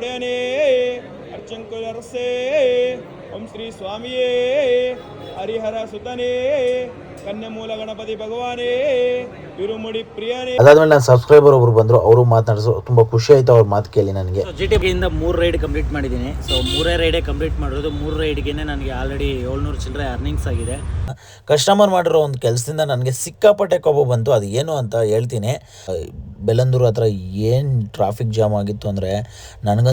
ಒಡೆಯನೇ ಅರ್ಚಂಕುಲರಸೇ ಓಂ ಶ್ರೀ ಸ್ವಾಮಿಯೇ ಹರಿಹರ ಸುತನೇ ಕನ್ಯಮೂಲ ಗಣಪತಿ ಭಗವಾನೇ ಬಿರುಮುಡಿ ಪ್ರಿಯನೇ. ಅದಾದ್ಮೇಲೆ ನನ್ನ ಸಬ್ಸ್ಕ್ರೈಬರ್ ಒಬ್ರು ಬಂದ್ರು ಅವರು ಮಾತನಾಡಿದ್ರು ತುಂಬಾ ಖುಷಿ ಆಯ್ತು ಅವ್ರ ಮಾತು ಕೇಳಿ ನನಗೆ. ಜಿ ಟಿ ಇಂದ ಮೂರು ರೈಡ್ ಕಂಪ್ಲೀಟ್ ಮಾಡಿದ್ದೀನಿ. ಸೊ ಮೂರೇ ರೈಡೇ ಕಂಪ್ಲೀಟ್ ಮಾಡಿರೋದು ಮೂರು ರೈಡ್ಗೆ ನನಗೆ ಆಲ್ರೆಡಿ ಏಳ್ನೂರು ಚಿಲ್ಲರೆ ಅರ್ನಿಂಗ್ಸ್ ಆಗಿದೆ. ಕಸ್ಟಮರ್ ಮಾಡಿರೋ ಒಂದು ಕೆಲಸದಿಂದ ನನಗೆ ಸಿಕ್ಕಾಪಟ್ಟೆ ಕೋಪ ಬಂತು. ಅದು ಏನು ಅಂತ ಹೇಳ್ತೀನಿ. ಬೆಲ್ಲಂದೂರು ಹತ್ರ ಏನು ಟ್ರಾಫಿಕ್ ಜಾಮ್ ಆಗಿತ್ತು ಅಂದರೆ ನನಗ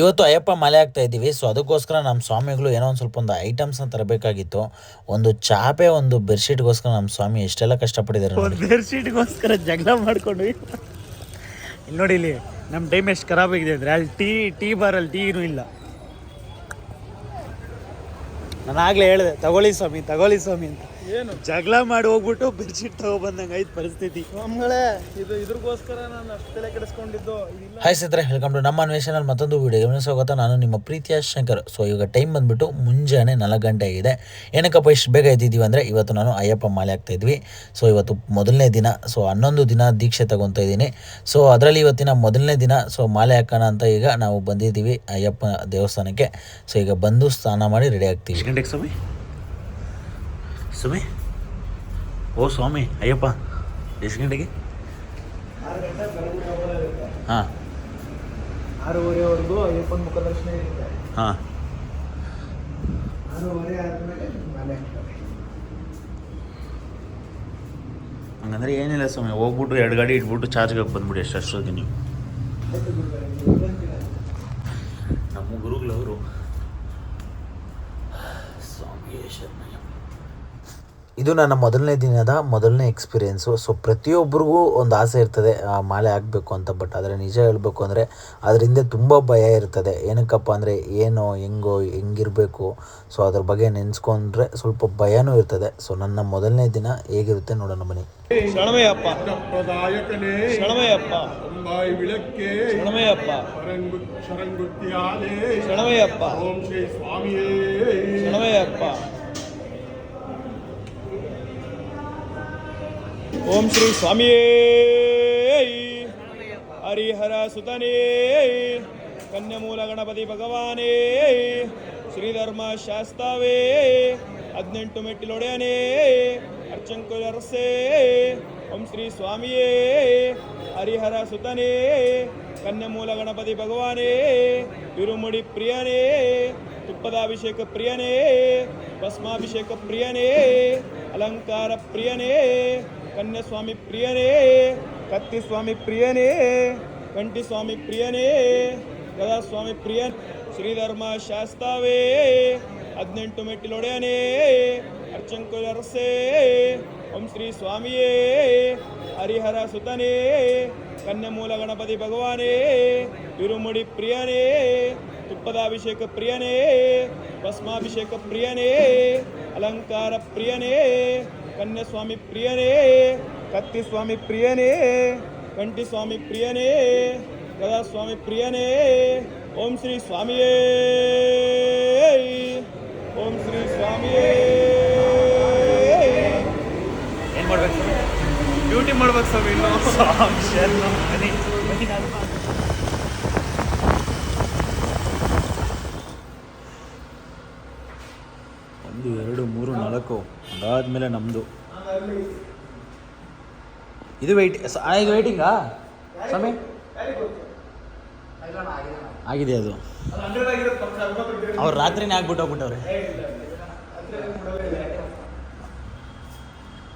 ಇವತ್ತು ಅಯ್ಯಪ್ಪ ಮಲೆ ಆಗ್ತಾ ಇದ್ದೀವಿ. ಸೊ ಅದಕ್ಕೋಸ್ಕರ ನಮ್ಮ ಸ್ವಾಮಿಗಳು ಏನೋ ಒಂದು ಸ್ವಲ್ಪ ಒಂದು ಐಟಮ್ಸ್ನ ತರಬೇಕಾಗಿತ್ತು. ಒಂದು ಚಾಪೆ ಒಂದು ಬೆಡ್ಶೀಟ್ಗೋಸ್ಕರ ನಮ್ಮ ಸ್ವಾಮಿ ಎಷ್ಟೆಲ್ಲ ಕಷ್ಟಪಟ್ಟಿದ್ದಾರೆ ನೋಡಿ. ಬೆಡ್ಶೀಟ್ಗೋಸ್ಕರ ಜಗಳ ಮಾಡ್ಕೊಂಡ್ವಿ ಇಲ್ಲಿ ನೋಡಿ ಇಲ್ಲಿ ನಮ್ಮ ಟೈಮ್ ಎಷ್ಟು ಖರಾಬ್ ಆಗಿದೆ ಅಂದರೆ ಅಲ್ಲಿ ಟೀ ಟೀ ಬಾರಲ್ಲಿ ಟೀನೂ ಇಲ್ಲ. ನಾನು ಆಗಲೇ ಹೇಳಿದೆ ತಗೊಳ್ಳಿ ಸ್ವಾಮಿ ತಗೊಳ್ಳಿ ಸ್ವಾಮಿ ಅಂತ. ಏನು? ಜಗಳ ಮಾಡಿ ಹೋಗ್ಬಿಟ್ಟು ಬೆಡ್ಶೀಟ್ ತಗೊಬಂದಂಗೆ ಐದು ಪರಿಸ್ಥಿತಿ. ಸ್ವಾಮಿಗಳೇ ಇದು ಇದ್ರಗೋಸ್ಕರ ನಾನು ಅಷ್ಟು ತಲೆ ಕೆಡಿಸ್ಕೊಂಡಿದ್ದು. ಇದಿಲ್ಲ. ಹಾಯ್ ಸ್ನೇಹಿತರೆ ವೆಲ್ಕಮ್ ಟು ನಮ್ಮ ಅನ್ವೇಷಣಲ್ಲಿ ಮತ್ತೊಂದು ವಿಡಿಯೋ ಸ್ವಾಗತ ನಾನು ನಿಮ್ಮ ಪ್ರೀತಿಯ ಶಂಕರ್. ಸೊ ಈಗ ಟೈಮ್ ಬಂದ್ಬಿಟ್ಟು ಮುಂಜಾನೆ ನಾಲ್ಕು ಗಂಟೆ ಆಗಿದೆ. ಏನಕ್ಕಪ್ಪ ಇಷ್ಟು ಬೇಗ ಎದ್ದಿದ್ದೀವಿ ಅಂದರೆ ಇವತ್ತು ನಾನು ಅಯ್ಯಪ್ಪ ಮಾಲೆ ಆಗ್ತಾ ಇದ್ವಿ. ಸೊ ಇವತ್ತು ಮೊದಲನೇ ದಿನ ಸೊ ಹನ್ನೊಂದು ದಿನ ದೀಕ್ಷೆ ತಗೊತಾ ಇದ್ದೀನಿ. ಸೊ ಅದರಲ್ಲಿ ಇವತ್ತಿನ ಮೊದಲನೇ ದಿನ ಸೊ ಮಾಲೆ ಹಾಕೋಣ ಅಂತ ಈಗ ನಾವು ಬಂದಿದ್ದೀವಿ ಅಯ್ಯಪ್ಪ ದೇವಸ್ಥಾನಕ್ಕೆ. ಸೊ ಈಗ ಬಂದು ಸ್ನಾನ ಮಾಡಿ ರೆಡಿ ಆಗ್ತೀವಿ. ಗಂಟೆಗೆ ಸ್ವಾಮಿ? ಸ್ವಾಮಿ ಓ ಸ್ವಾಮಿ ಅಯ್ಯಪ್ಪ ಎಷ್ಟು ಗಂಟೆಗೆ? ಹಾಂ. ಆರೂವರೆವರೆಗೂ ಅಯ್ಯಪ್ಪನ ಮುಖದರ್ಶನ ಇರುತ್ತೆ. ಹಾಂ. ಆರೂವರೆ ಆದಮೇಲೆ ಮನೆ ಹಾಕ್ತಾರೆ ಹಂಗಂದ್ರೆ ಏನಿಲ್ಲ ಸ್ವಾಮಿ ಹೋಗ್ಬಿಟ್ರೆ ಎರಡು ಗಾಡಿ ಇಟ್ಬಿಟ್ಟು ಚಾರ್ಜ್ಗೆ ಬಂದ್ಬಿಡಿ ಅಷ್ಟು ಅಷ್ಟೊತ್ತಿಗೆ ನೀವು. ನಮ್ಮ ಗುರುಗಳವರು ಸ್ವಾಮಿ ಶರಣಯ್ಯ ಇದು ನನ್ನ ಮೊದಲನೇ ದಿನದ ಮೊದಲನೇ ಎಕ್ಸ್ಪೀರಿಯೆನ್ಸು ಸೊ ಪ್ರತಿಯೊಬ್ಬರಿಗೂ ಒಂದು ಆಸೆ ಇರ್ತದೆ ಆ, ಮಾಲೆ ಆಗಬೇಕು ಅಂತ. ಬಟ್ ಆದರೆ ನಿಜ ಹೇಳಬೇಕು ಅಂದರೆ ಅದ್ರ ಹಿಂದೆ ತುಂಬ ಭಯ ಇರ್ತದೆ. ಏನಕ್ಕಪ್ಪ ಅಂದರೆ ಏನೋ ಹೆಂಗೋ ಹೆಂಗಿರಬೇಕು. ಸೊ ಅದ್ರ ಬಗ್ಗೆ ನೆನೆಸ್ಕೊಂಡ್ರೆ ಸ್ವಲ್ಪ ಭಯನೂ ಇರ್ತದೆ. ಸೊ ನನ್ನ ಮೊದಲನೇ ದಿನ ಹೇಗಿರುತ್ತೆ ನೋಡೋಣ ಬನ್ನಿ. ಶರಣಮಯ್ಯಪ್ಪ ಓಂ ಶ್ರೀ ಸ್ವಾಮಿಯೇ. ಹರಿಹರ ಸುತನೇ. ಕನ್ಯಮೂಲ ಗಣಪತಿ ಭಗವಾನೇ. ಶ್ರೀಧರ್ಮ ಶಾಸ್ತಾವೇ ಹದಿನೆಂಟು ಮೆಟ್ಟಿಲೊಡೆಯನೇ. ಅರ್ಚಂಕುಲರಸೇ ಓಂ ಶ್ರೀ ಸ್ವಾಮಿಯೇ. ಹರಿಹರ ಸುತನೇ. ಕನ್ಯಮೂಲ ಗಣಪತಿ ಭಗವಾನೇ. ಇರುಮುಡಿ ಪ್ರಿಯನೇ. ತುಪ್ಪದ ಅಭಿಷೇಕ ಪ್ರಿಯನೇ. ಭಸ್ಮಾಭಿಷೇಕ ಪ್ರಿಯನೇ. ಅಲಂಕಾರ ಪ್ರಿಯನೇ. ಕನ್ಯಸ್ವಾಮಿ ಪ್ರಿಯನೇ ಕತ್ತಿ ಸ್ವಾಮಿ ಪ್ರಿಯನೇ ಕಂಠಿ ಸ್ವಾಮಿ ಪ್ರಿಯನೇ, ಗದಾಸ್ವಾಮಿ ಪ್ರಿಯ ಶ್ರೀಧರ್ಮ ಶಾಸ್ತಾವೇ, ಹದಿನೆಂಟು ಮೆಟ್ಟಿಲೊಡೆಯನೇ ಅರ್ಚಂಕುಲರಸೇ ಓಂ ಶ್ರೀ ಸ್ವಾಮಿಯೇ, ಹರಿಹರ ಸುತನೇ, ಕನ್ಯಮೂಲ ಗಣಪತಿ ಭಗವಾನೇ ಇರುಮುಡಿ ಪ್ರಿಯನೇ ತುಪ್ಪದ ಅಭಿಷೇಕ ಪ್ರಿಯನೇ, ಭಸ್ಮಾಭಿಷೇಕ ಪ್ರಿಯನೇ, ಅಲಂಕಾರ ಪ್ರಿಯನೇ ಕನ್ಯಸ್ವಾಮಿ ಪ್ರಿಯನೇ ಕತ್ತಿ ಸ್ವಾಮಿ ಪ್ರಿಯನೇ ಕಂಠಿ ಸ್ವಾಮಿ ಪ್ರಿಯನೇ ಗದಾಸ್ವಾಮಿ ಪ್ರಿಯನೇ ಓಂ ಶ್ರೀ ಸ್ವಾಮಿಯೇ. ಓಂ ಶ್ರೀ ಸ್ವಾಮಿಯೇ. ಏನು ಮಾಡ್ಬೇಕು ಡ್ಯೂಟಿ ಮಾಡ್ಬೇಕು ಸ್ವಾಮಿ ಇನ್ನು ಬನ್ನಿ ಬನ್ನಿ ನಾನು ಒಂದು ಎರಡು ಮೂರು ನಾಲ್ಕು, ಅದಾದ್ಮೇಲೆ ನಮ್ಮದು ಇದು ವೆಯ್ಟ್ ಇದು ವೆಯ್ಟಿಂಗಾ ಸ್ವಾಮಿ? ಆಗಿದೆ ಅದು. ಅವ್ರು ರಾತ್ರಿನೇ ಆಗ್ಬಿಟ್ಟು ಹೋಗ್ಬಿಟ್ಟವ್ರೆ.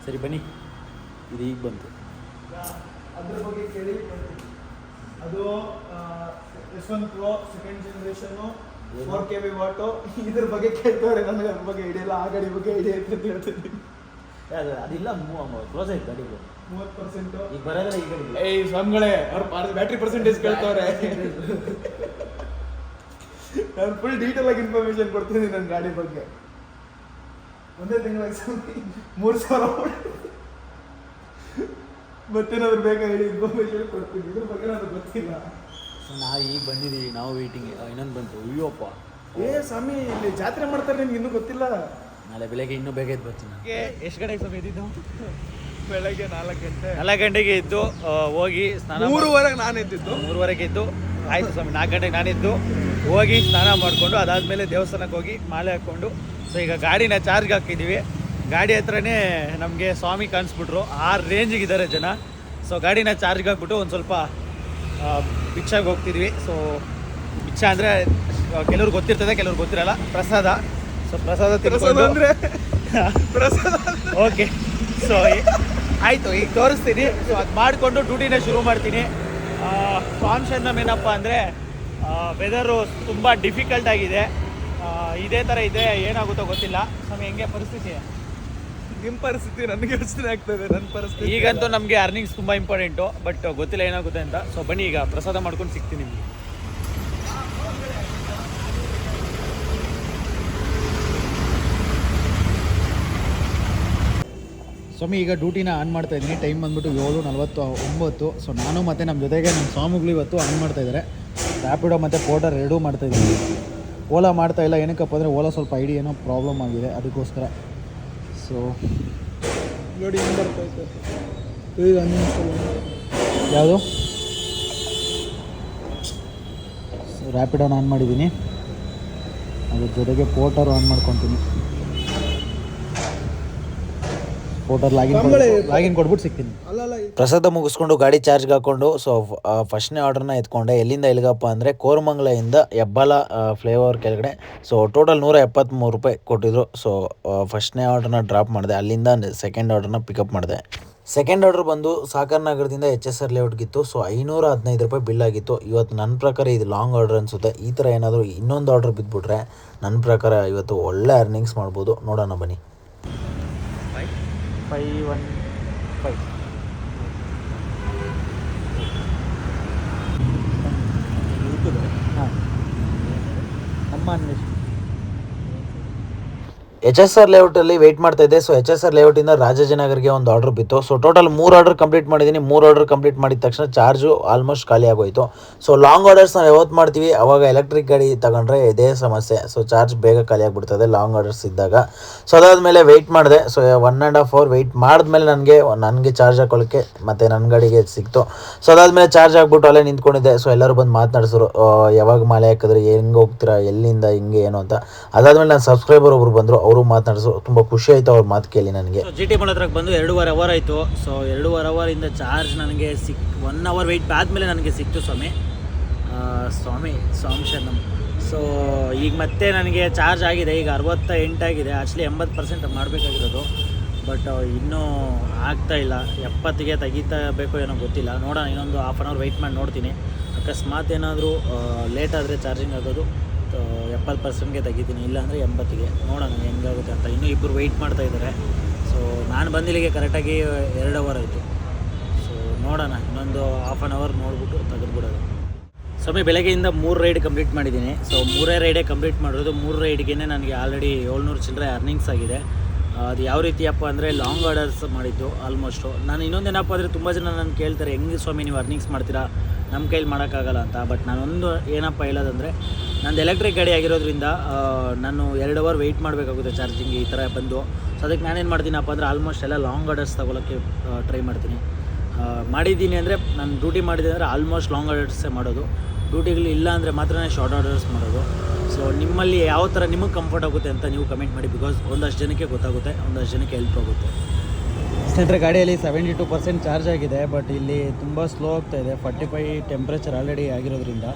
ಸರಿ, ಬನ್ನಿ. ಇದು ಈಗ ಬಂತು. ಬಗ್ಗೆ ಕೇಳಿ ಅದು S one pro second generation four K B ವಾಟು ಇದ್ರ ಬಗ್ಗೆ ಕೇಳ್ತಾರೆ ನನಗೆ ಅದ್ರ ಬಗ್ಗೆ ಐಡಿಯಾ ಇಲ್ಲ ಆ ಗಾಡಿ ಬಗ್ಗೆ ಐಡಿಯಾ ಐತೆ ಅಂತ ಹೇಳ್ತೀನಿ ಅದು ಅದಿಲ್ಲ ಕ್ಲೋಸ್ ಆಯ್ತು ಗಾಡಿಗೆ ಮೂವತ್ತು ಪರ್ಸೆಂಟು ಈಗ ಬರೋದ್ರೆ ಈಗ ಏಯ್ ಸ್ವಾಮಿಗಳೇ ಅವ್ರು ಬ್ಯಾಟ್ರಿ ಪರ್ಸೆಂಟೇಜ್ ಕೇಳ್ತವ್ರೆ. ನಾನು ಫುಲ್ ಡೀಟೇಲ್ ಆಗಿ ಇನ್ಫಾರ್ಮೇಶನ್ ಕೊಡ್ತೀನಿ ನನ್ನ ಗಾಡಿ ಬಗ್ಗೆ. ಒಂದೇ ತಿಂಗಳ ಮೂರು ಸಾವಿರ ಮತ್ತೇನಾದ್ರು ಬೇಕಾಗಿ ಇನ್ಫಾರ್ಮೇಶನ್ ಕೊಡ್ತೀನಿ. ಇದ್ರ ಬಗ್ಗೆ ನನಗೆ ಗೊತ್ತಿಲ್ಲ. ನಾವು ಈಗ ಬಂದಿದ್ದೀವಿ ನಾವು ವೇಟಿಂಗ್ ಇನ್ನೊಂದು ಬಂತು. ಅಯ್ಯೋಪ್ಪ. ಏ ಸ್ವಾಮಿ ಇಲ್ಲಿ ಜಾತ್ರೆ ಮಾಡ್ತಾರೆ ನಿಮ್ಗೆ ಇನ್ನೂ ಗೊತ್ತಿಲ್ಲ? ನಾಳೆ ಬೆಳಗ್ಗೆ ಇನ್ನೂ ಬೇಗ ಎದ್ದು ಬರ್ತೀನಿ ಎಷ್ಟು ಗಂಟೆಗೆ ಸ್ವಾಮಿ ಇದ್ದಿದ್ದು ಬೆಳಗ್ಗೆ ನಾಲ್ಕು ಗಂಟೆ. ನಾಲ್ಕು ಗಂಟೆಗೆ ಇದ್ದು ಹೋಗಿ ಸ್ನಾನ ಮೂರುವರೆಗೆ ನಾನು ಇದ್ದಿದ್ದು ಮೂರುವರೆಗೆ ಇದ್ದು ಆಯಿತು ಸ್ವಾಮಿ ನಾಲ್ಕು ಗಂಟೆಗೆ ನಾನಿದ್ದು ಹೋಗಿ ಸ್ನಾನ ಮಾಡಿಕೊಂಡು ಅದಾದಮೇಲೆ ದೇವಸ್ಥಾನಕ್ಕೆ ಹೋಗಿ ಮಾಲೆ ಹಾಕ್ಕೊಂಡು ಸೊ ಈಗ ಗಾಡಿನ ಚಾರ್ಜ್ಗೆ ಹಾಕಿದ್ದೀವಿ ಗಾಡಿ ಹತ್ರನೇ ನಮಗೆ ಸ್ವಾಮಿ ಕಾಣಿಸ್ಬಿಟ್ರು. ಆ ರೇಂಜಿಗೆ ಇದ್ದಾರೆ ಜನ. ಸೊ ಗಾಡಿನ ಚಾರ್ಜ್ಗೆ ಹಾಕ್ಬಿಟ್ಟು ಒಂದು ಸ್ವಲ್ಪ ಭಿಕ್ಷಾಗೆ ಹೋಗ್ತಿದ್ವಿ. ಸೊ ಬಿಚ್ಚ ಅಂದರೆ ಕೆಲವ್ರಿಗೆ ಗೊತ್ತಿರ್ತದೆ ಕೆಲವ್ರಿಗೆ ಗೊತ್ತಿರಲ್ಲ. ಪ್ರಸಾದ. ಸೊ ಪ್ರಸಾದ ಪ್ರಸಾದ ತಿಳ್ಕೊಂಡು ಅಂದರೆ? ಪ್ರಸಾದ ಓಕೆ ಸೊ ಆಯಿತು ಈಗ ತೋರಿಸ್ತೀನಿ. ಸೊ ಅದು ಮಾಡಿಕೊಂಡು ಡ್ಯೂಟಿನ ಶುರು ಮಾಡ್ತೀನಿ. ಫಾಂಕ್ಷನ್ ಏನಪ್ಪ ಅಂದರೆ ವೆದರು ತುಂಬ ಡಿಫಿಕಲ್ಟ್ ಆಗಿದೆ. ಇದೇ ಥರ ಇದೆ ಏನಾಗುತ್ತೋ ಗೊತ್ತಿಲ್ಲ. ನಮಗೆ ಹೆಂಗೆ ಪರಿಸ್ಥಿತಿ? ನಿಮ್ಮ ಪರಿಸ್ಥಿತಿ ನನಗೆ ಯೋಚನೆ ಆಗ್ತದೆ ನನ್ನ ಪರಿಸ್ಥಿತಿ. ಈಗಂತೂ ನಮಗೆ ಅರ್ನಿಂಗ್ಸ್ ತುಂಬ ಇಂಪಾರ್ಟೆಂಟು ಬಟ್ ಗೊತ್ತಿಲ್ಲ ಏನಾಗುತ್ತೆ ಅಂತ. ಸೊ ಬನ್ನಿ ಈಗ ಪ್ರಸಾದ ಮಾಡ್ಕೊಂಡು ಸಿಗ್ತೀನಿ ನಿಮಗೆ. ಸ್ವಾಮಿ, ಈಗ ಡ್ಯೂಟಿನ ಆನ್ ಮಾಡ್ತಾ ಇದ್ದೀನಿ. ಟೈಮ್ ಬಂದ್ಬಿಟ್ಟು ಏಳು ನಲವತ್ತು ಒಂಬತ್ತು. ಸೊ ನಾನು ಮತ್ತು ನಮ್ಮ ಜೊತೆಗೆ ನಮ್ಮ ಸ್ವಾಮಿಗಳು ಇವತ್ತು ಆನ್ ಮಾಡ್ತಾ ಇದ್ದಾರೆ. ರ್ಯಾಪಿಡೋ ಮತ್ತು ಪೋಟರ್ ಎರಡೂ ಮಾಡ್ತಾ ಇದ್ದೀನಿ. ಓಲಾ ಮಾಡ್ತಾ ಇಲ್ಲ. ಏನಕ್ಕಪ್ಪ ಅಂದರೆ ಓಲಾ ಸ್ವಲ್ಪ ಐಡಿ ಏನೋ ಪ್ರಾಬ್ಲಮ್ ಆಗಿದೆ. ಅದಕ್ಕೋಸ್ಕರ. ಸೊ ನೋಡಿ ಈಗ ಯಾವುದು? ರ್ಯಾಪಿಡೋನ್ ಆನ್ ಮಾಡಿದ್ದೀನಿ. ಅದ್ರ ಜೊತೆಗೆ ಪೋಟರ್ ಆನ್ ಮಾಡ್ಕೊತೀನಿ. ಲಾಗಿನ್ ಲಾಗಿನ್ ಕೊಟ್ಬಿಟ್ಟು ಸಿಗ್ತೀನಿ. ಅಲ್ಲಲ್ಲ ಪ್ರಸಾದ ಮುಗಿಸ್ಕೊಂಡು ಗಾಡಿ ಚಾರ್ಜ್ಗೆ ಹಾಕೊಂಡು ಸೊ ಫಸ್ಟ್ನೇ ಆರ್ಡರ್ನ ಎತ್ಕೊಂಡೆ. ಎಲ್ಲಿಂದ ಎಲ್ಲಿಗಪ್ಪ ಅಂದರೆ ಕೋರಮಂಗಲದಿಂದ ಹೆಬ್ಬಾಲ ಫ್ಲೇವರ್ ಕೆಳಗಡೆ. ಸೊ ಟೋಟಲ್ ನೂರ ಎಪ್ಪತ್ತ್ಮೂರು ರೂಪಾಯಿ ಕೊಟ್ಟಿದ್ರು. ಸೊ ಫಸ್ಟ್ನೇ ಆರ್ಡರ್ನ ಡ್ರಾಪ್ ಮಾಡಿದೆ. ಅಲ್ಲಿಂದ ಸೆಕೆಂಡ್ ಆರ್ಡ್ರನ್ನ ಪಿಕಪ್ ಮಾಡಿದೆ. ಸೆಕೆಂಡ್ ಆರ್ಡರ್ ಬಂದು ಸಾಕರ್ ನಗರದಿಂದ ಎಚ್ ಎಸ್ ಆರ್ ಲೇಔಟ್ಗಿತ್ತು ಸೊ ಐನೂರ ಹದಿನೈದು ರೂಪಾಯಿ ಬಿಲ್ ಆಗಿತ್ತು. ಇವತ್ತು ನನ್ನ ಪ್ರಕಾರ ಇದು ಲಾಂಗ್ ಆರ್ಡರ್ ಅನಿಸುತ್ತೆ. ಈ ಥರ ಏನಾದರೂ ಇನ್ನೊಂದು ಆರ್ಡರ್ ಬಿದ್ದುಬಿಟ್ರೆ ನನ್ನ ಪ್ರಕಾರ ಇವತ್ತು ಒಳ್ಳೆ ಅರ್ನಿಂಗ್ಸ್ ಮಾಡ್ಬೋದು. ನೋಡೋಣ ಬನ್ನಿ. ಫೈವ್ ಒನ್ ಫೈವ್ ಹಾಂ ನಮ್ಮ ಅನ್ವೇಷಣೆ ಎಚ್ ಎಸ್ ಆರ್ ಲೇಔಟಲ್ಲಿ ವೆಯ್ಟ್ ಮಾಡ್ತಾ ಇದ್ದೆ ಸೊ ಎಚ್ ಎಸ್ ಆರ್ ಲೇಔಟಿಂದ ರಾಜಾಜಿನಗರ್ಗೆ ಒಂದು ಆರ್ಡರ್ ಬಿತ್ತು. ಸೊ ಟೋಟಲ್ ಮೂರು ಆರ್ಡರ್ ಕಂಪ್ಲೀಟ್ ಮಾಡಿದ್ದೀನಿ. ಮೂರು ಆರ್ಡರ್ ಕಂಪ್ಲೀಟ್ ಮಾಡಿದ ತಕ್ಷಣ ಚಾರ್ಜು ಆಲ್ಮೋಸ್ಟ್ ಖಾಲಿ ಆಗೋಯಿತು. ಸೊ ಲಾಂಗ್ ಆರ್ಡರ್ಸ್ ನಾವು ಯಾವತ್ತು ಮಾಡ್ತೀವಿ? ಅವಾಗ ಎಲೆಕ್ಟ್ರಿಕ್ ಗಾಡಿ ತಗೊಂಡ್ರೆ ಇದೇ ಸಮಸ್ಯೆ. ಸೊ ಚಾರ್ಜ್ ಬೇಗ ಖಾಲಿ ಆಗಿಬಿಡ್ತದೆ ಲಾಂಗ್ ಆರ್ಡರ್ಸ್ ಇದ್ದಾಗ. ಸೊ ಅದಾದಮೇಲೆ ವೆಯ್ಟ್ ಮಾಡಿದೆ. So one and half hour wait ಮಾಡಿದ್ಮೇಲೆ ನನಗೆ ನನಗೆ ಚಾರ್ಜ್ ಹಾಕೊಳ್ಳೋಕ್ಕೆ ಮತ್ತು ನನ್ನ ಗಾಡಿಗೆ ಸಿಕ್ತು. ಸೊ ಅದಾದಮೇಲೆ ಚಾರ್ಜ್ ಆಗಿಬಿಟ್ಟು ಅಲ್ಲೇ ನಿಂತ್ಕೊಂಡಿದ್ದೆ. ಸೊ ಎಲ್ಲರೂ ಬಂದು ಮಾತನಾಡಿಸ್ರು ಯಾವಾಗ ಮಳೆ ಹಾಕಿದ್ರೆ? ಹೆಂಗೆ ಹೋಗ್ತೀರಾ? ಎಲ್ಲಿಂದ? ಹಿಂಗೆ ಏನು? ಅಂತ. ಅದಾದಮೇಲೆ ನನ್ನ ಸಬ್ಸ್ಕ್ರೈಬರ್ ಒಬ್ಬರು ಬಂದರು. ಅವರು ಮಾತನಾಡಿಸೋ ತುಂಬ ಖುಷಿ ಆಯಿತು ಅವ್ರ ಮಾತು ಕೇಳಿ ನನಗೆ. ಜಿ ಟಿ ಮಾಲ್ ಹತ್ರಕ್ಕೆ ಬಂದು ಎರಡೂವರೆ ಅವರ್ ಆಯಿತು. ಸೊ ಎರಡೂವರೆ ಅವರಿಂದ ಚಾರ್ಜ್ ನನಗೆ ಸಿಕ್ ಒನ್ ಅವರ್ ವೆಯ್ಟ್ ಆದಮೇಲೆ ನನಗೆ ಸಿಕ್ತು ಸ್ವಾಮಿ. ಸ್ವಾಮಿ ಸ್ವಾಮಿ ಶರಣಮ್ ಸೊ ಈಗ ಮತ್ತೆ ನನಗೆ ಚಾರ್ಜ್ ಆಗಿದೆ. ಈಗ ಅರವತ್ತ ಎಂಟಾಗಿದೆ ಆ್ಯಕ್ಚುಲಿ ಎಂಬತ್ತು ಪರ್ಸೆಂಟ್ ಮಾಡಬೇಕಾಗಿರೋದು. ಬಟ್ ಇನ್ನೂ ಆಗ್ತಾ ಇಲ್ಲ. ಎಪ್ಪತ್ತಿಗೆ ತೆಗಿತಾ ಬೇಕೋ ಏನೋ ಗೊತ್ತಿಲ್ಲ. ನೋಡೋಣ, ಇನ್ನೊಂದು ಹಾಫ್ ಆನ್ ಅವರ್ ವೆಯ್ಟ್ ಮಾಡಿ ನೋಡ್ತೀನಿ. ಅಕಸ್ಮಾತ್ ಏನಾದರೂ ಲೇಟ್ ಆದರೆ ಚಾರ್ಜಿಂಗ್ ಆಗೋದು. ಎಪ್ಪತ್ತು ಪರ್ಸೆಂಟ್ಗೆ ತೆಗಿತೀನಿ. ಇಲ್ಲಾಂದರೆ ಎಂಬತ್ತಿಗೆ. ನೋಡೋಣ ಹೆಂಗಾಗುತ್ತೆ ಅಂತ. ಇನ್ನೂ ಇಬ್ಬರು ವೆಯ್ಟ್ ಮಾಡ್ತಾ ಇದ್ದಾರೆ. ಸೊ ನಾನು ಬಂದಿಲ್ಲಿಗೆ ಕರೆಕ್ಟಾಗಿ ಎರಡು ಅವರ್ ಆಯಿತು. ಸೊ ನೋಡೋಣ. ಇನ್ನೊಂದು ಹಾಫ್ ಆನ್ ಅವರ್ ನೋಡಿಬಿಟ್ಟು ತೆಗೆದುಬಿಡೋದು ಸ್ವಾಮಿ, ಬೆಳಗ್ಗೆಯಿಂದ ಮೂರು ರೈಡ್ ಕಂಪ್ಲೀಟ್ ಮಾಡಿದ್ದೀನಿ. ಸೊ ಮೂರೇ ರೈಡೇ ಕಂಪ್ಲೀಟ್ ಮಾಡಿರೋದು. ಮೂರು ರೈಡ್ಗೆ ನನಗೆ ಆಲ್ರೆಡಿ ಏಳ್ನೂರು ಚಿಲ್ಲರೆ ಅರ್ನಿಂಗ್ಸ್ ಆಗಿದೆ. ಅದು ಯಾವ ರೀತಿಯಪ್ಪ ಅಂದರೆ ಲಾಂಗ್ ಆರ್ಡರ್ಸ್ ಮಾಡಿದ್ದು ಆಲ್ಮೋಸ್ಟು ನಾನು ಇನ್ನೊಂದು ಏನಪ್ಪ ಅಂದರೆ ತುಂಬ ಜನ ನಾನು ಕೇಳ್ತಾರೆ, ಹೆಂಗೆ ಸ್ವಾಮಿ ನೀವು ಅರ್ನಿಂಗ್ಸ್ ಮಾಡ್ತೀರಾ? ನಮ್ಮ ಕೈಲಿ ಮಾಡೋಕ್ಕಾಗಲ್ಲ ಅಂತ. ಬಟ್ ನಾನೊಂದು ಏನಪ್ಪ ಹೇಳೋದಂದರೆ ನಂದು ಎಲೆಕ್ಟ್ರಿಕ್ ಗಾಡಿ ಆಗಿರೋದ್ರಿಂದ ನಾನು ಎರಡು ಅವರ್ ವೆಯ್ಟ್ ಮಾಡಬೇಕಾಗುತ್ತೆ ಚಾರ್ಜಿಂಗ್ ಈ ಥರ ಬಂದು. ಸೊ ಅದಕ್ಕೆ ನಾನೇನು ಮಾಡ್ತೀನಪ್ಪ ಅಂದರೆ ಆಲ್ಮೋಸ್ಟ್ ಎಲ್ಲ ಲಾಂಗ್ ಆರ್ಡರ್ಸ್ ತೊಗೊಳಕ್ಕೆ ಟ್ರೈ ಮಾಡ್ತೀನಿ. ಮಾಡಿದ್ದೀನಿ ಅಂದರೆ ನಾನು ಡ್ಯೂಟಿ ಮಾಡಿದೆ ಅಂದರೆ ಆಲ್ಮೋಸ್ಟ್ ಲಾಂಗ್ ಆರ್ಡರ್ಸೇ ಮಾಡೋದು. ಡ್ಯೂಟಿಗಳು ಇಲ್ಲ ಅಂದರೆ ಮಾತ್ರ ಶಾರ್ಟ್ ಆರ್ಡರ್ಸ್ ಮಾಡೋದು. ಸೊ ನಿಮ್ಮಲ್ಲಿ ಯಾವ ಥರ ನಿಮಗೆ ಕಂಫರ್ಟ್ ಆಗುತ್ತೆ ಅಂತ ನೀವು ಕಮೆಂಟ್ ಮಾಡಿ ಬಿಕಾಸ್ ಒಂದಷ್ಟು ಜನಕ್ಕೆ ಗೊತ್ತಾಗುತ್ತೆ, ಒಂದಷ್ಟು ಜನಕ್ಕೆ ಹೆಲ್ಪ್ ಆಗುತ್ತೆ. ಸ್ನೇಹಿತರೆ, ಗಾಡಿಯಲ್ಲಿ ಸೆವೆಂಟಿ ಟು ಪರ್ಸೆಂಟ್ ಚಾರ್ಜ್ ಆಗಿದೆ ಬಟ್ ಇಲ್ಲಿ ತುಂಬ ಸ್ಲೋ ಆಗ್ತಾ ಇದೆ. ಫಾರ್ಟಿ ಫೈ ಟೆಂಪ್ರೇಚರ್ ಆಲ್ರೆಡಿ ಆಗಿರೋದ್ರಿಂದ.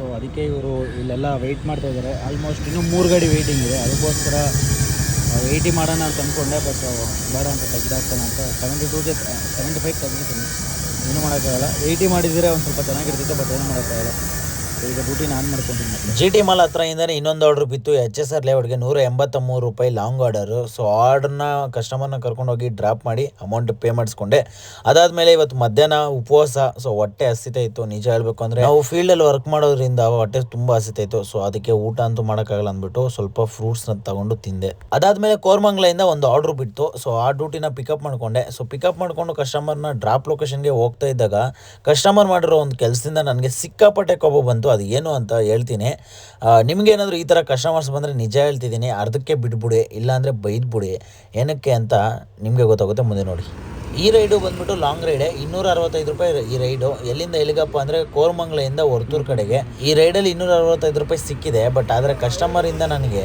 ಸೊ ಅದಕ್ಕೆ ಇವರು ಇಲ್ಲೆಲ್ಲ ವೆಯ್ಟ್ ಮಾಡ್ತಾ ಇದ್ದಾರೆ. ಆಲ್ಮೋಸ್ಟ್ ಇನ್ನೂ ಮೂರು ಗಾಡಿ ವೆಯ್ಟಿಂಗ್ ಇದೆ. ಅದಕ್ಕೋಸ್ಕರ ಏಯ್ಟಿ ಮಾಡೋಣ ಅಂತ ಅಂದ್ಕೊಂಡೆ ಬಟ್ ಬೇಡ ಅಂತ ತೆಗೆದಾಕ್ತಾನೆ ಅಂತ. ಸೆವೆಂಟಿ ಟೂಗೆ ಸೆವೆಂಟಿ ಫೈವ್ ತೆಗೆದಿದ್ದೀನಿ. ಏನು ಮಾಡೋಕ್ಕಾಗಲ್ಲ. ಏಯ್ಟಿ ಮಾಡಿದರೆ ಒಂದು ಸ್ವಲ್ಪ ಚೆನ್ನಾಗಿರ್ತಿತ್ತು ಬಟ್ ಏನು ಮಾಡೋಕ್ಕಾಗಲ್ಲ. ಈಗ ಆನ್ ಮಾಡ್ಕೊಂಡಿದ್ದೀನಿ ಜಿ ಟಿ ಮಾಲ್ ಹತ್ರ ಇಂದಾನೆ ಇನ್ನೊಂದು ಆರ್ಡ್ರ್ ಬಿತ್ತು. ಎಚ್ ಎಸ್ ಆರ್ ಲೇಔಟ್ಗೆ ನೂರ ಎಂಬತ್ತ ಮೂರು ರೂಪಾಯಿ ಲಾಂಗ್ ಆರ್ಡರು ಸೊ ಆರ್ಡ್ರನ್ನ ಕಸ್ಟಮರ್ನ ಕರ್ಕೊಂಡೋಗಿ ಡ್ರಾಪ್ ಮಾಡಿ ಅಮೌಂಟ್ ಪೇ ಮಾಡಿಸ್ಕೊಂಡೆ. ಅದಾದಮೇಲೆ ಇವತ್ತು ಮಧ್ಯಾಹ್ನ ಉಪವಾಸ. ಸೊ ಹೊಟ್ಟೆ ಹಸಿತಾ ಇತ್ತು. ನಿಜ ಹೇಳಬೇಕು ಅಂದರೆ ನಾವು ಫೀಲ್ಡಲ್ಲಿ ವರ್ಕ್ ಮಾಡೋದ್ರಿಂದ ಹೊಟ್ಟೆ ತುಂಬ ಹಸಿತಾ ಇತ್ತು. ಸೊ ಅದಕ್ಕೆ ಊಟ ಅಂತೂ ಮಾಡೋಕ್ಕಾಗಲ್ಲ ಅಂದ್ಬಿಟ್ಟು ಸ್ವಲ್ಪ ಫ್ರೂಟ್ಸ್ನ ತಗೊಂಡು ತಿಂದೆ. ಅದಾದಮೇಲೆ ಕೋರ್ಮಂಗ್ಲೆಯಿಂದ ಒಂದು ಆರ್ಡ್ರ್ ಬಿಟ್ಟು ಸೊ ಆ ಡ್ಯೂಟಿನ ಪಿಕಪ್ ಮಾಡ್ಕೊಂಡೆ. ಸೊ ಪಿಕಪ್ ಮಾಡಿಕೊಂಡು ಕಸ್ಟಮರ್ನ ಡ್ರಾಪ್ ಲೊಕೇಶನ್ಗೆ ಹೋಗ್ತಾ ಇದ್ದಾಗ ಕಸ್ಟಮರ್ ಮಾಡಿರೋ ಒಂದು ಕೆಲಸದಿಂದ ನನಗೆ ಸಿಕ್ಕಾಪಟ್ಟೆ ಕೋಪ ಬಂತು. ಅದು ಏನು ಅಂತ ಹೇಳ್ತೀನಿ. ನಿಮಗೇನಾದರೂ ಈ ಥರ ಕಸ್ಟಮರ್ಸ್ ಬಂದರೆ ನಿಜ ಹೇಳ್ತಿದ್ದೀನಿ. ಅರ್ಧಕ್ಕೆ ಬಿಟ್ಬಿಡಿ, ಇಲ್ಲಾಂದರೆ ಬೈದ್ಬಿಡಿ. ಏನಕ್ಕೆ ಅಂತ ನಿಮಗೆ ಗೊತ್ತಾಗುತ್ತೆ ಮುಂದೆ ನೋಡಿ. ಈ ರೈಡು ಬಂದ್ಬಿಟ್ಟು ಲಾಂಗ್ ರೈಡೆ ಇನ್ನೂರ ಅರವತ್ತೈದು ರೂಪಾಯಿ ಈ ರೈಡು ಎಲ್ಲಿಂದ ಎಲ್ಲಿಗಪ್ಪ ಅಂದರೆ ಕೋರಮಂಗಲೆಯಿಂದ ಹೊರ್ತೂರು ಕಡೆಗೆ. ಈ ರೈಡಲ್ಲಿ ಇನ್ನೂರ ಅರವತ್ತೈದು ರೂಪಾಯಿ ಸಿಕ್ಕಿದೆ ಬಟ್ ಆದರೆ ಕಸ್ಟಮರಿಂದ ನನಗೆ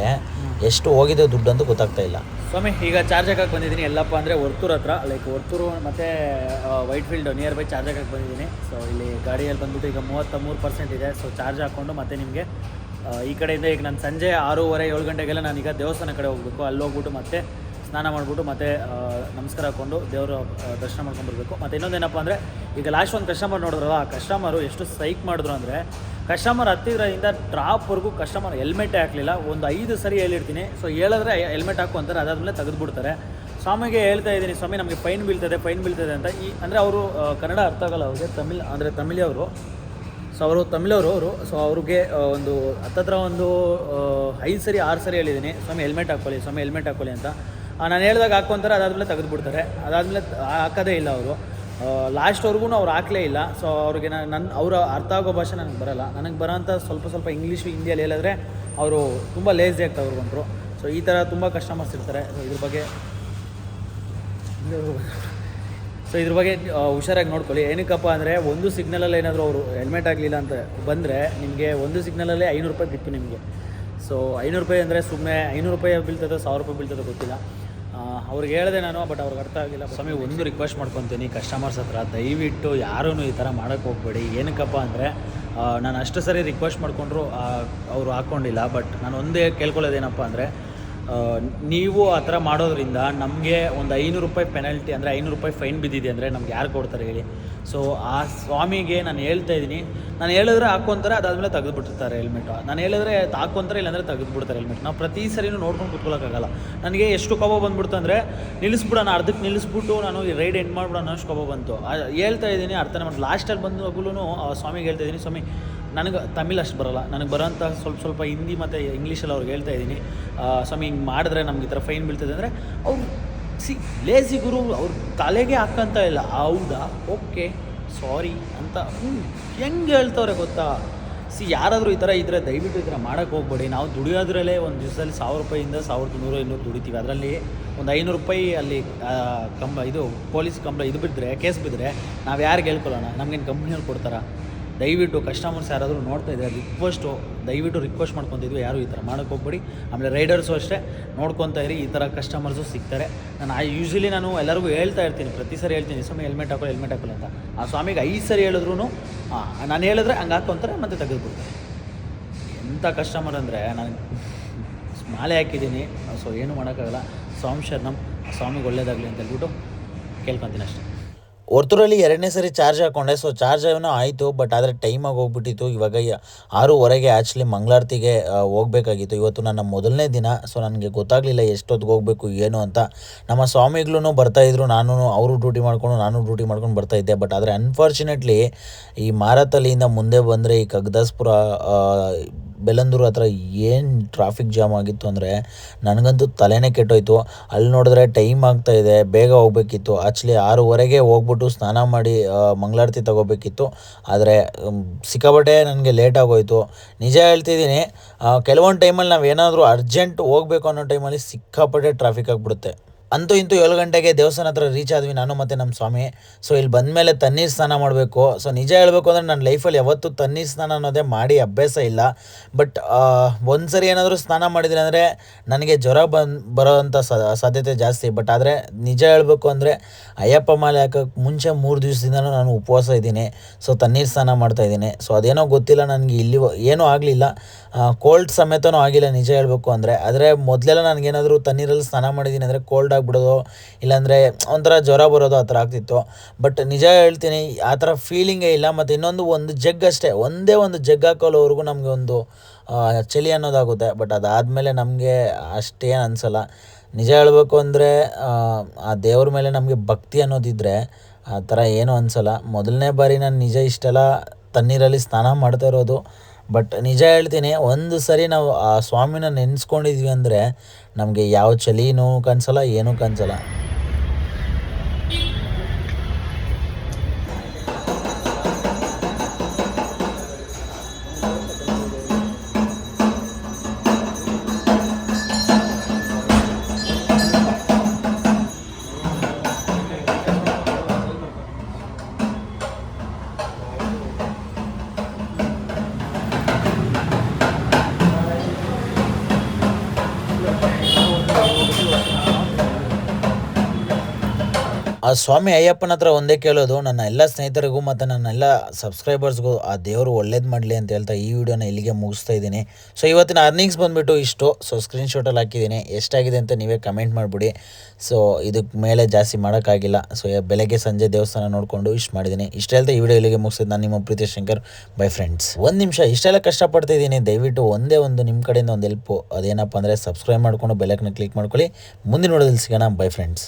ಎಷ್ಟು ಹೋಗಿದೆ ದುಡ್ಡು ಅಂತ ಗೊತ್ತಾಗ್ತಾ ಇಲ್ಲ. ಸ್ವಾಮಿ, ಈಗ ಚಾರ್ಜ್ ಹಾಕಕ್ಕೆ ಬಂದಿದ್ದೀನಿ. ಎಲ್ಲಪ್ಪ ಅಂದರೆ ವರ್ತೂರ್ ಹತ್ರ ಲೈಕ್ ವರ್ತೂರು ಮತ್ತು white field nearby charge ಹಾಕಕ್ಕೆ ಬಂದಿದ್ದೀನಿ. ಸೊ ಇಲ್ಲಿ ಗಾಡಿಯಲ್ಲಿ ಬಂದ್ಬಿಟ್ಟು ಈಗ ಮೂವತ್ತ ಮೂರು ಪರ್ಸೆಂಟ್ ಇದೆ. ಸೊ ಚಾರ್ಜ್ ಹಾಕ್ಕೊಂಡು ಮತ್ತೆ ನಿಮಗೆ ಈ ಕಡೆಯಿಂದ ಈಗ ನಾನು ಸಂಜೆ ಆರೂವರೆ ಏಳು ಗಂಟೆಗೆಲ್ಲ ನಾನೀಗ ದೇವಸ್ಥಾನ ಕಡೆ ಹೋಗಬೇಕು. ಅಲ್ಲಿ ಹೋಗ್ಬಿಟ್ಟು ಮತ್ತೆ ಸ್ನಾನ ಮಾಡಿಬಿಟ್ಟು ಮತ್ತೆ ನಮಸ್ಕಾರ ಹಾಕ್ಕೊಂಡು ದೇವರ ದರ್ಶನ ಮಾಡ್ಕೊಂಡು ಬರಬೇಕು. ಇನ್ನೊಂದು ಇನ್ನೊಂದೇನಪ್ಪ ಅಂದರೆ, ಈಗ ಲಾಸ್ಟ್ ಒಂದು ಕಸ್ಟಮರ್ ನೋಡಿದ್ರಲ್ಲ, ಆ ಕಸ್ಟಮರು ಎಷ್ಟು ಸೈಕ್ ಮಾಡಿದ್ರು ಅಂದರೆ ಕಸ್ಟಮರ್ ಹತ್ತಿರದಿಂದ ಡ್ರಾಪ್ವರೆಗೂ ಕಸ್ಟಮರ್ ಹೆಲ್ಮೆಟೇ ಹಾಕಲಿಲ್ಲ. ಒಂದು ಐದು ಸರಿ ಹೇಳಿರ್ತೀನಿ. ಸೊ ಹೇಳಿದ್ರೆ ಹೆಲ್ಮೆಟ್ ಹಾಕು ಅಂತಾರೆ ಅದಾದಮೇಲೆ ತೆಗೆದುಬಿಡ್ತಾರೆ. ಸ್ವಾಮಿಗೆ ಹೇಳ್ತಾ ಇದ್ದೀನಿ, ಸ್ವಾಮಿ, ನಮಗೆ ಫೈನ್ ಬೀಳ್ತದೆ ಫೈನ್ ಬೀಳ್ತದೆ ಅಂತ. ಈ, ಅಂದರೆ ಅವರು ಕನ್ನಡ ಅರ್ಥ ಆಗಲ್ಲ ಅವ್ರಿಗೆ. ತಮಿಳ್, ಅಂದರೆ ತಮಿಳಿಯವರು ಸೊ ಅವರು ತಮಿಳವರು ಅವರು ಸೊ ಅವ್ರಿಗೆ ಒಂದು ಹತ್ತತ್ರ ಒಂದು ಐದು ಸರಿ, ಆರು ಸರಿ ಹೇಳಿದ್ದೀನಿ. ಸ್ವಾಮಿ ಹೆಲ್ಮೆಟ್ ಹಾಕೊಳ್ಳಿ ಸ್ವಾಮಿ ಹೆಲ್ಮೆಟ್ ಹಾಕೊಳ್ಳಿ ಅಂತ. ನಾನು ಹೇಳಿದಾಗ ಹಾಕ್ಕೊಂತಾರೆ ಅದಾದಮೇಲೆ ತೆಗೆದುಬಿಡ್ತಾರೆ. ಅದಾದಮೇಲೆ ಹಾಕೋದೇ ಇಲ್ಲ ಅವರು. ಲಾಸ್ಟ್ವರೆಗೂ ಅವ್ರು ಹಾಕಲೇ ಇಲ್ಲ. ಸೊ ಅವ್ರಿಗೆ ನಾನು ನನ್ನ ಅವರ ಅರ್ಥ ಆಗೋ ಭಾಷೆ ನನಗೆ ಬರಲ್ಲ. ನನಗೆ ಬರೋಂಥ ಸ್ವಲ್ಪ ಸ್ವಲ್ಪ ಇಂಗ್ಲೀಷು ಹಿಂದಿಯಲ್ಲಿ ಹೇಳಿದ್ರೆ ಅವರು ತುಂಬ ಲೇಸಿ ಆಗ್ತಾ ಬಂದರು. ಸೊ ಈ ಥರ ತುಂಬ ಕಸ್ಟಮರ್ಸ್ ಇರ್ತಾರೆ. ಸೊ ಇದ್ರ ಬಗ್ಗೆ ಸೊ ಇದ್ರ ಬಗ್ಗೆ ಹುಷಾರಾಗಿ ನೋಡ್ಕೊಳ್ಳಿ. ಏನಕ್ಕಪ್ಪ ಅಂದರೆ, ಒಂದು ಸಿಗ್ನಲಲ್ಲಿ ಏನಾದರೂ ಅವರು ಹೆಲ್ಮೆಟ್ ಆಗಲಿಲ್ಲ ಅಂತ ಬಂದರೆ ನಿಮಗೆ ಒಂದು ಸಿಗ್ನಲಲ್ಲೇ ಐನೂರು ರೂಪಾಯಿ ಬಿತ್ತು ನಿಮಗೆ. ಸೊ ಐನೂರು ರೂಪಾಯಿ ಅಂದರೆ ಸುಮ್ಮನೆ ಐನೂರು ರೂಪಾಯಿ ಬೀಳ್ತದೆ, ಸಾವಿರ ರೂಪಾಯಿ ಬೀಳ್ತದೆ ಗೊತ್ತಿಲ್ಲ. ಅವ್ರಿಗೆ ಹೇಳಿದೆ ನಾನು ಬಟ್ ಅವ್ರಿಗೆ ಅರ್ಥ ಆಗಿಲ್ಲ. ಸ್ವಾಮಿ, ಒಂದು ರಿಕ್ವೆಸ್ಟ್ ಮಾಡ್ಕೊತೀನಿ. ಕಸ್ಟಮರ್ಸ್ ಹತ್ರ ದಯವಿಟ್ಟು ಯಾರೂ ಈ ಥರ ಮಾಡೋಕ್ಕೆ ಹೋಗ್ಬೇಡಿ. ಏನಕ್ಕಪ್ಪ ಅಂದರೆ ನಾನು ಅಷ್ಟು ಸರಿ ರಿಕ್ವೆಸ್ಟ್ ಮಾಡಿಕೊಂಡ್ರು ಅವರು ಹಾಕ್ಕೊಂಡಿಲ್ಲ ಬಟ್ ನಾನು ಒಂದೇ ಕೇಳ್ಕೊಳ್ಳೋದೇನಪ್ಪ ಅಂದರೆ ನೀವು ಆ ಥರ ಮಾಡೋದ್ರಿಂದ ನಮಗೆ ಒಂದು ಐನೂರು ರೂಪಾಯಿ ಪೆನಲ್ಟಿ ಅಂದರೆ ಐನೂರು ರೂಪಾಯಿ ಫೈನ್ ಬಿದ್ದಿದೆ ಅಂದರೆ ನಮ್ಗೆ ಯಾರು ಕೊಡ್ತಾರೆ ಹೇಳಿ? ಸೊ ಆ ಸ್ವಾಮಿಗೆ ನಾನು ಹೇಳ್ತಾ ಇದ್ದೀನಿ. ನಾನು ಹೇಳಿದ್ರೆ ಹಾಕ್ಕೊಂತಾರೆ ಅದಾದಮೇಲೆ ತೆಗೆದುಬಿಟ್ಟಿರ್ತಾರೆ ಹೆಲ್ಮೆಟ್ ನಾನು ಹೇಳಿದ್ರೆ ಹಾಕ್ಕೊಂತಾರೆ ಇಲ್ಲಾಂದರೆ ತೆಗೆದುಬಿಡ್ತಾರೆ ಹೆಲ್ಮೆಟ್ ನಾವು ಪ್ರತಿ ಸರಿನೂ ನೋಡ್ಕೊಂಡು ಕುತ್ಕೊಳ್ಳೋಕ್ಕಾಗಲ್ಲ ನನಗೆ ಎಷ್ಟು ಕೋಪ ಬಂದ್ಬಿಡ್ತು ಅಂದರೆ, ನಿಲ್ಲಿಸ್ಬಿಡೋಣ ಅರ್ಧಕ್ಕೆ ನಿಲ್ಲಿಸ್ಬಿಟ್ಟು ನಾನು ರೈಡ್ ಎಂಡ್ ಮಾಡ್ಬಿಡೋಣ ಅಷ್ಟು ಕೋಪ ಬಂತು. ಹೇಳ್ತಾ ಇದ್ದೀನಿ ಅರ್ಥನೇ ಮಾಡಿ ಲಾಸ್ಟಲ್ಲಿ ಬಂದಾಗಲೂ ಆ ಸ್ವಾಮಿಗೆ ಹೇಳ್ತಾ ಇದ್ದೀನಿ, ಸ್ವಾಮಿ, ನನಗೆ ತಮಿಳ್ ಅಷ್ಟು ಬರಲ್ಲ. ನನಗೆ ಬರೋಂಥ ಸ್ವಲ್ಪ ಸ್ವಲ್ಪ ಹಿಂದಿ ಮತ್ತು ಇಂಗ್ಲೀಷಲ್ಲಿ ಅವ್ರಿಗೆ ಹೇಳ್ತಾ ಇದ್ದೀನಿ. ಸ್ವಾಮಿ ಹಿಂಗೆ ಮಾಡಿದ್ರೆ ನಮ್ಗೆ ಈ ಥರ ಫೈನ್ ಬೀಳ್ತದೆ. ಅಂದರೆ, ಅವ್ರು ಸಿ ಲೇಸಿ ಗುರು ಅವ್ರ ತಲೆಗೆ ಹಾಕಂತ ಇಲ್ಲ. ಹೌದಾ? ಓಕೆ ಸಾರಿ ಅಂತ. ಹ್ಞೂ ಹೆಂಗೆ ಹೇಳ್ತವ್ರೆ ಗೊತ್ತಾ? ಸಿ, ಯಾರಾದರೂ ಈ ಥರ ಇದ್ದರೆ ದಯವಿಟ್ಟು ಈ ಥರ ಮಾಡೋಕ್ಕೆ ಹೋಗ್ಬೇಡಿ. ನಾವು ದುಡಿಯೋದ್ರಲ್ಲೇ ಒಂದು ದಿವಸದಲ್ಲಿ ಸಾವಿರ ರೂಪಾಯಿಂದ ಸಾವಿರದ ನೂರು, ಇನ್ನೂರು ದುಡಿತೀವಿ. ಅದರಲ್ಲಿ ಒಂದು ಐನೂರು ರೂಪಾಯಿ ಅಲ್ಲಿ ಕಂಬ, ಇದು, ಪೊಲೀಸ್ ಕಂಬ ಇದು ಬಿದ್ದರೆ ಕೇಸ್ ಬಿದ್ದರೆ ನಾವು ಯಾರಿಗೆ ಹೇಳ್ಕೊಳ್ಳೋಣ? ನಮಗೇನು ಕಂಪ್ನಿಯಲ್ಲಿ ಕೊಡ್ತಾರಾ? ದಯವಿಟ್ಟು ಕಸ್ಟಮರ್ಸ್ ಯಾರಾದರೂ ನೋಡ್ತಾ ಇದ್ದಾರೆ ರಿಕ್ವೆಸ್ಟು ದಯವಿಟ್ಟು ರಿಕ್ವೆಸ್ಟ್ ಮಾಡ್ಕೊತಿದ್ವಿ, ಯಾರು ಈ ಥರ ಮಾಡೋಕ್ಕೆ ಹೋಗ್ಬೇಡಿ. ಆಮೇಲೆ ರೈಡರ್ಸು ಅಷ್ಟೇ, ನೋಡ್ಕೊತಾ ಇರಿ, ಈ ಥರ ಕಸ್ಟಮರ್ಸು ಸಿಗ್ತಾರೆ. ನಾನು ಆ ಯೂಶ್ವಲಿ ನಾನು ಎಲ್ಲರಿಗೂ ಹೇಳ್ತಾ ಇರ್ತೀನಿ, ಪ್ರತಿ ಸರಿ ಹೇಳ್ತೀನಿ, ಸ್ವಾಮಿ ಹೆಲ್ಮೆಟ್ ಹಾಕೋ ಹೆಲ್ಮೆಟ್ ಹಾಕೋ ಅಂತ. ಆ ಸ್ವಾಮಿಗೆ ಐದು ಸರಿ ಹೇಳಿದ್ರು ನಾನು ಹೇಳಿದ್ರೆ ಹಂಗೆ ಹಾಕೊತಾರೆ, ಮತ್ತೆ ತೆಗೆದುಬಿಡ್ತಾರೆ. ಎಂಥ ಕಸ್ಟಮರ್ ಅಂದರೆ, ನಾನು ಮಾಲೆ ಹಾಕಿದ್ದೀನಿ. ಸೊ, ಏನು ಮಾಡೋಕ್ಕಾಗಲ್ಲ. ಸ್ವಾಮಿ ಶರಣಂ ಸ್ವಾಮಿಗೆ ಒಳ್ಳೇದಾಗಲಿ ಅಂತ ಹೇಳ್ಬಿಟ್ಟು ಕೇಳ್ಕೊತೀನಿ ಅಷ್ಟೇ. ಹೊರ್ತೂರಲ್ಲಿ ಎರಡನೇ ಸರಿ ಚಾರ್ಜ್ ಹಾಕೊಂಡೆ. ಸೊ ಚಾರ್ಜ್ ಏನೋ ಆಯಿತು ಬಟ್ ಆದರೆ ಟೈಮಾಗಿ ಹೋಗ್ಬಿಟ್ಟಿತ್ತು ಇವಾಗ ಆರೂವರೆಗೆ ಆ್ಯಕ್ಚುಲಿ ಮಂಗಳಾರತಿಗೆ ಹೋಗಬೇಕಾಗಿತ್ತು. ಇವತ್ತು ನನ್ನ ಮೊದಲನೇ ದಿನ. ಸೊ ನನಗೆ ಗೊತ್ತಾಗಲಿಲ್ಲ ಎಷ್ಟೊತ್ತಿಗೆ ಹೋಗಬೇಕು, ಏನು ಅಂತ. ನಮ್ಮ ಸ್ವಾಮಿಗಳೂ ಬರ್ತಾಯಿದ್ರು ನಾನು ಅವರು ಡ್ಯೂಟಿ ಮಾಡ್ಕೊಂಡು, ನಾನು ಡ್ಯೂಟಿ ಮಾಡ್ಕೊಂಡು ಬರ್ತಾಯಿದ್ದೆ ಬಟ್ ಆದರೆ ಅನ್ಫಾರ್ಚುನೇಟ್ಲಿ ಈ ಮಾರತಲ್ಲಿಯಿಂದ ಮುಂದೆ ಬಂದರೆ ಈ ಕಗ್ದಾಸ್ಪುರ ಬೆಲಂದೂರು ಹತ್ರ ಏನು ಟ್ರಾಫಿಕ್ ಜಾಮ್ ಆಗಿತ್ತು ಅಂದರೆ ನನಗಂತೂ ತಲೆನೇ ಕೆಟ್ಟೋಯ್ತು. ಅಲ್ಲಿ ನೋಡಿದ್ರೆ ಟೈಮ್ ಆಗ್ತಾ ಇದೆ, ಬೇಗ ಹೋಗ್ಬೇಕಿತ್ತು. ಆ್ಯಕ್ಚುಲಿ ಆರೂವರೆಗೆ ಹೋಗ್ಬಿಟ್ಟು ಸ್ನಾನ ಮಾಡಿ ಮಂಗಳಾರತಿ ತಗೋಬೇಕಿತ್ತು. ಆದರೆ ಸಿಕ್ಕಾಪಟ್ಟೆ ನನಗೆ ಲೇಟ್ ಆಗೋಯ್ತು. ನಿಜ ಹೇಳ್ತಿದ್ದೀನಿ ಕೆಲವೊಂದು ಟೈಮಲ್ಲಿ ನಾವು ಏನಾದರೂ ಅರ್ಜೆಂಟ್ ಹೋಗ್ಬೇಕು ಅನ್ನೋ ಟೈಮಲ್ಲಿ ಸಿಕ್ಕಾಪಟ್ಟೆ ಟ್ರಾಫಿಕ್ ಆಗಿಬಿಡುತ್ತೆ. ಅಂತೂ ಇಂತೂ ಏಳು ಗಂಟೆಗೆ ದೇವಸ್ಥಾನ ಹತ್ರ ರೀಚ್ ಆದ್ವಿ ನಾನು ಮತ್ತು ನಮ್ಮ ಸ್ವಾಮಿ. ಸೊ ಇಲ್ಲಿ ಬಂದ ಮೇಲೆ ತಣ್ಣೀರು ಸ್ನಾನ ಮಾಡಬೇಕು. ಸೊ ನಿಜ ಹೇಳಬೇಕು ಅಂದರೆ ನನ್ನ ಲೈಫಲ್ಲಿ ಯಾವತ್ತೂ ತಣ್ಣೀರು ಸ್ನಾನ ಅನ್ನೋದೇ ಮಾಡಿ ಅಭ್ಯಾಸ ಇಲ್ಲ. ಬಟ್ ಒಂದು ಸರಿ ಏನಾದರೂ ಸ್ನಾನ ಮಾಡಿದ್ರೆ ಅಂದರೆ ನನಗೆ ಜ್ವರ ಬಂದು ಬರೋವಂಥ ಸಾಧ್ಯತೆ ಜಾಸ್ತಿ. ಬಟ್ ಆದರೆ ನಿಜ ಹೇಳಬೇಕು ಅಂದರೆ ಅಯ್ಯಪ್ಪ ಮಾಲೆ ಹಾಕೋಕ್ಕೆ ಮುಂಚೆ ಮೂರು ದಿವಸದಿಂದನೂ ನಾನು ಉಪವಾಸ ಇದ್ದೀನಿ. ಸೊ ತನ್ನೀರು ಸ್ನಾನ ಮಾಡ್ತಾ ಇದ್ದೀನಿ. ಸೊ ಅದೇನೋ ಗೊತ್ತಿಲ್ಲ ನನಗೆ ಇಲ್ಲಿ ಏನೂ ಆಗಲಿಲ್ಲ. ಕೋಲ್ಡ್ ಸಮೇತನೂ ಆಗಿಲ್ಲ ನಿಜ ಹೇಳಬೇಕು ಅಂದರೆ. ಆದರೆ ಮೊದಲೆಲ್ಲ ನನಗೇನಾದರೂ ತಣ್ಣೀರಲ್ಲಿ ಸ್ನಾನ ಮಾಡಿದ್ದೀನಿ ಅಂದರೆ ಕೋಲ್ಡ್ ಆಗಿಬಿಡೋದು, ಇಲ್ಲಾಂದರೆ ಒಂಥರ ಜ್ವರ ಬರೋದು ಆ ಥರ ಆಗ್ತಿತ್ತು. ಬಟ್ ನಿಜ ಹೇಳ್ತೀನಿ, ಆ ಥರ ಫೀಲಿಂಗೇ ಇಲ್ಲ. ಮತ್ತು ಇನ್ನೊಂದು ಒಂದು ಜಗ್ ಅಷ್ಟೇ, ಒಂದೇ ಒಂದು ಜಗ್ ಹಾಕೋಲ್ಲೋವರೆಗೂ ನಮಗೆ ಒಂದು ಚಳಿ ಅನ್ನೋದಾಗುತ್ತೆ. ಬಟ್ ಅದಾದಮೇಲೆ ನಮಗೆ ಅಷ್ಟೇನು ಅನಿಸಲ್ಲ. ನಿಜ ಹೇಳಬೇಕು ಅಂದರೆ, ಆ ದೇವ್ರ ಮೇಲೆ ನಮಗೆ ಭಕ್ತಿ ಅನ್ನೋದಿದ್ದರೆ ಆ ಥರ ಏನೂ ಅನಿಸಲ್ಲ. ಮೊದಲನೇ ಬಾರಿ ನಾನು ನಿಜ ಇಷ್ಟೆಲ್ಲ ತಣ್ಣೀರಲ್ಲಿ ಸ್ನಾನ ಮಾಡ್ತಾ ಇರೋದು. ಬಟ್ ನಿಜ ಹೇಳ್ತೀನಿ, ಒಂದು ಸರಿ ನಾವು ಆ ಸ್ವಾಮಿನ ನೆನೆಸ್ಕೊಂಡಿದ್ವಿ ಅಂದರೆ ನಮಗೆ ಯಾವ ಚಳಿನೂ ಕನ್ಸಲ್ಲ ಏನೂ ಕನ್ಸಲ್ಲ. ಆ ಸ್ವಾಮಿ ಅಯ್ಯಪ್ಪನ ಹತ್ರ ಒಂದೇ ಕೇಳೋದು, ನನ್ನ ಎಲ್ಲ ಸ್ನೇಹಿತರಿಗೂ ಮತ್ತು ನನ್ನ ಎಲ್ಲ ಸಬ್ಸ್ಕ್ರೈಬರ್ಸ್ಗೂ ಆ ದೇವರು ಒಳ್ಳೇದು ಮಾಡಲಿ ಅಂತ ಹೇಳ್ತಾ ಈ ವಿಡಿಯೋನ ಇಲ್ಲಿಗೆ ಮುಗಿಸ್ತಾ ಇದ್ದೀನಿ. ಸೊ ಇವತ್ತಿನ ಅರ್ನಿಂಗ್ಸ್ ಬಂದುಬಿಟ್ಟು ಇಷ್ಟು. ಸೊ ಸ್ಕ್ರೀನ್ಶಾಟಲ್ಲಿ ಹಾಕಿದ್ದೀನಿ. ಎಷ್ಟಾಗಿದೆ ಅಂತ ನೀವೇ ಕಮೆಂಟ್ ಮಾಡಿಬಿಡಿ. ಸೊ ಇದಕ್ಕೆ ಮೇಲೆ ಜಾಸ್ತಿ ಮಾಡೋಕ್ಕಾಗಿಲ್ಲ. ಸೊ ಬೆಳಗ್ಗೆ ಸಂಜೆ ದೇವಸ್ಥಾನ ನೋಡಿಕೊಂಡು ಇಷ್ಟು ಮಾಡಿದ್ದೀನಿ. ಇಷ್ಟ ಹೇಳ್ತಾ ಈ ವಿಡಿಯೋ ಇಲ್ಲಿಗೆ ಮುಗಿಸಿದ್ದು ನಾನು ನಿಮ್ಮ ಪ್ರೀತಿ ಶಂಕರ್. ಬೈ ಫ್ರೆಂಡ್ಸ್ ಒಂದು ನಿಮಿಷ ಇಷ್ಟೆಲ್ಲ ಕಷ್ಟಪಡ್ತಿದ್ದೀನಿ ದಯವಿಟ್ಟು ಒಂದೇ ಒಂದು ನಿಮ್ಮ ಕಡೆಯಿಂದ ಒಂದು ಹೆಲ್ಪು ಅದೇನಪ್ಪ ಅಂದರೆ ಸಬ್ಸ್ಕ್ರೈಬ್ ಮಾಡಿಕೊಂಡು ಬೆಲಕ್ನ ಕ್ಲಿಕ್ ಮಾಡ್ಕೊಳ್ಳಿ. ಮುಂದಿನ ನೋಡೋದಲ್ಲಿ ಸಿಗೋಣ. By friends